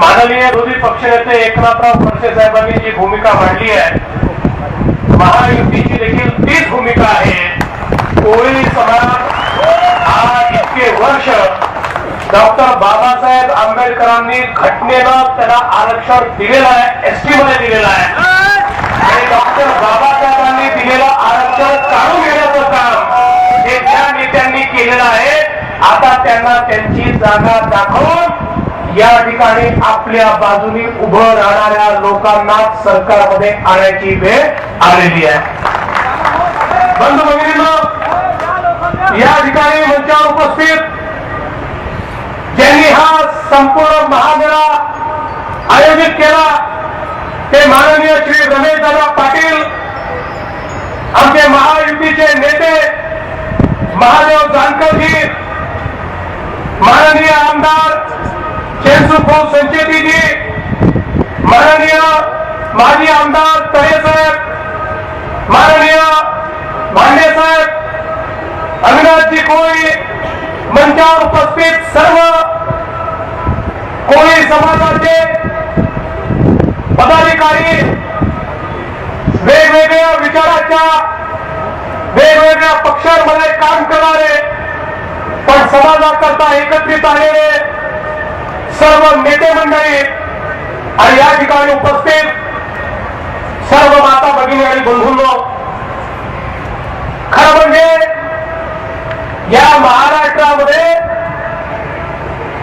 माननीय विरोधी पक्षनेते एकनाथराव खडसे साहेबांनी जी भूमिका मांडली आहे महायुतीची देखील तीच भूमिका आहे. कोळी समाज आज इतके वर्ष डॉक्टर बाबासाहेब आंबेडकरांनी घटनेनं त्याला आरक्षण दिलेलं आहे एसटी मध्ये दिलेलं आहे. आणि डॉक्टर बाबासाहेबांनी दिलेलं आरक्षण काढून घेण्याचं काम हे त्या नेत्यांनी केलेलं आहे. आता त्यांना त्यांची जागा दाखवून या ठिकाणी आपल्या बाजूनी उभं राहणाऱ्या लोकांना सरकारमध्ये आणायची वेळ आलेली आहे. बंधू भगिनी या ठिकाणी मंचावर उपस्थित. ज्यांनी हा संपूर्ण महागडा आयोजित केला ते माननीय श्री रमेश पाटील आमचे महायुतीचे नेते महादेव जानकरजी माननीय आमदार भाऊ संचेतीजी माननीय माजी आमदार तळे साहेब माननीय भांडे साहेब अविनाशजी कोळी मंचावर उपस्थित सर्व कोळी समाजाचे पदाधिकारी वेगवेगळ्या विचाराच्या वेगवेगळ्या पक्षांमध्ये काम करणारे पण समाजाकरता एकत्रित आलेले सर्व नेते मंडळी आणि या ठिकाणी उपस्थित सर्व माता भगिनी आणि बंधूंनो खरं म्हणजे या महाराष्ट्रामध्ये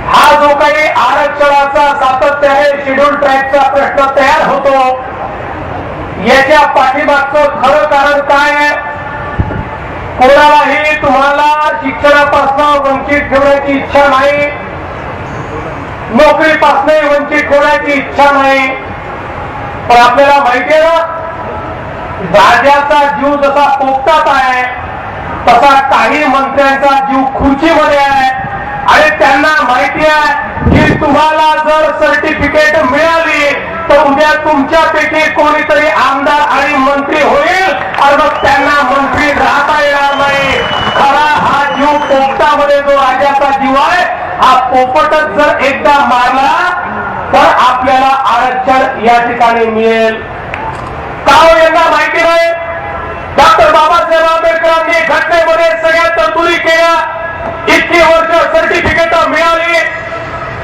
हा जो काही आरक्षणाचा सातत्य आहे शेड्यूल ट्रॅकचा प्रश्न तयार होतो याच्या पाठीमागचं खरं कारण काय आहे? कोणालाही तुम्हाला शिक्षणापासून वंचित ठेवण्याची इच्छा नाही. नोकरीपासूनही वंचित होण्याची इच्छा नाही. पण आपल्याला माहिती आहे ना राजाचा जीव जसा पोपटात आहे तसा काही मंत्र्यांचा जीव खुर्चीमध्ये आहे. आणि त्यांना माहिती आहे की तुम्हाला जर सर्टिफिकेट मिळाली तर उद्या तुमच्यापैकी कोणीतरी आमदार आणि मंत्री होईल. आणि मग त्यांना मंत्री राहता येणार नाही खरा हा जीव पोपटामध्ये जो राजाचा जीव आहे हा पोपटच जर एकदा मारला तर आपल्याला आरक्षण या ठिकाणी मिळेल. का हो यांना माहिती नाही? डॉक्टर बाबासाहेब आंबेडकरांनी घटनेमध्ये सगळ्या तरतुदी केल्या. इतकी वर्ष सर्टिफिकेट मिळाली.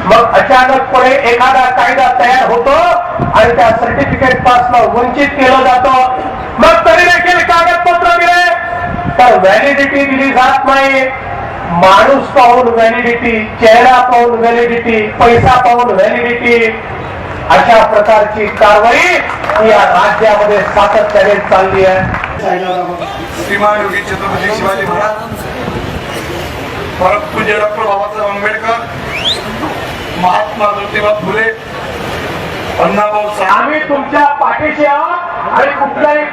मग अचानकपणे एखादा कायदा तयार होतो आणि त्या सर्टिफिकेट पासन वंचित केलं जातं. मग तरी देखील कागदपत्र दिले. तर व्हॅलिडिटी दिली जात नाही. माणूस पाहून व्हॅलिडिटी चेहरा पाहून व्हॅलिडिटी पैसा पाहून व्हॅलिडिटी अशा प्रकारची कारवाई या राज्यामध्ये सातत्याने चालली आहे. श्रीमान योगी छत्रपती शिवाजी महाराज परमपूज्य डॉक्टर बाबासाहेब आंबेडकर महात्मा ज्योतिबा फुले अण्णाभाऊ आम्ही तुमच्या पाठीशी आहोत आणि कुठल्याही